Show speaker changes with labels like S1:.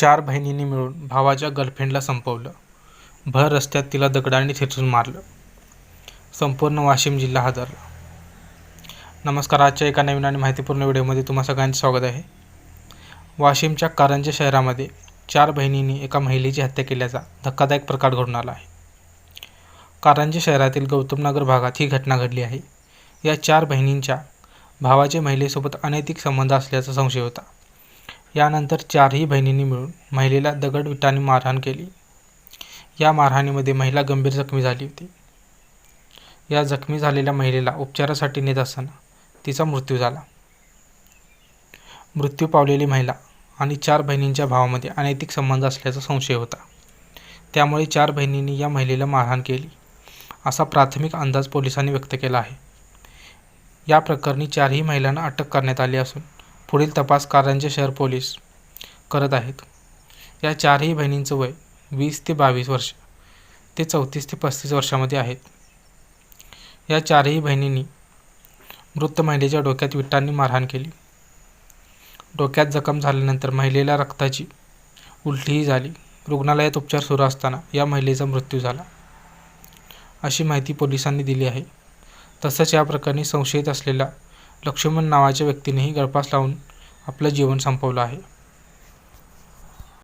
S1: चार बहिणींनी मिळून भावाच्या गर्लफ्रेंडला संपवलं. भर रस्त्यात तिला दगडाने ठेचून मारलं. संपूर्ण वाशिम जिल्हा हादरला. नमस्कार आजच्या एका नवीन आणि माहितीपूर्ण व्हिडिओमध्ये तुम्हा सगळ्यांचे स्वागत आहे. वाशिमच्या कारंजे शहरामध्ये चार बहिणींनी एका महिलेची हत्या केल्याचा धक्कादायक प्रकार घडून आला आहे. कारंजे शहरातील गौतमनगर भागात ही घटना घडली आहे. या चार बहिणींच्या भावाचे महिलेसोबत अनैतिक संबंध असल्याचा संशय होता. यानंतर चारही बहिणींनी मिळून महिलेला दगड विटाने मारहाण केली. या मारहाणीमध्ये महिला गंभीर जखमी झाली होती. या जखमी झालेल्या महिलेला उपचारासाठी नेत असताना तिचा मृत्यू झाला. मृत्यू पावलेली महिला आणि चार बहिणींच्या भावामध्ये अनैतिक संबंध असल्याचा संशय होता. त्यामुळे चार बहिणींनी या महिलेला मारहाण केली असा प्राथमिक अंदाज पोलिसांनी व्यक्त केला आहे. या प्रकरणी चारही महिलांना अटक करण्यात आली असून पुढील तपास कारंजे शहर पोलीस करत आहेत. या चारही बहिणींचं वय वीस ते बावीस वर्ष ते चौतीस ते पस्तीस वर्षामध्ये आहेत. या चारही बहिणींनी मृत महिलेच्या डोक्यात विटांनी मारहाण केली. डोक्यात जखम झाल्यानंतर महिलेला रक्ताची उलटीही झाली. रुग्णालयात उपचार सुरू असताना या महिलेचा मृत्यू झाला. अशी माहिती पोलिसांनी दिली आहे. तसंच या प्रकरणी संशयित असलेला लक्ष्मण नावाच्या व्यक्तीनेही गळफास लावून आपलं जीवन संपवलं आहे.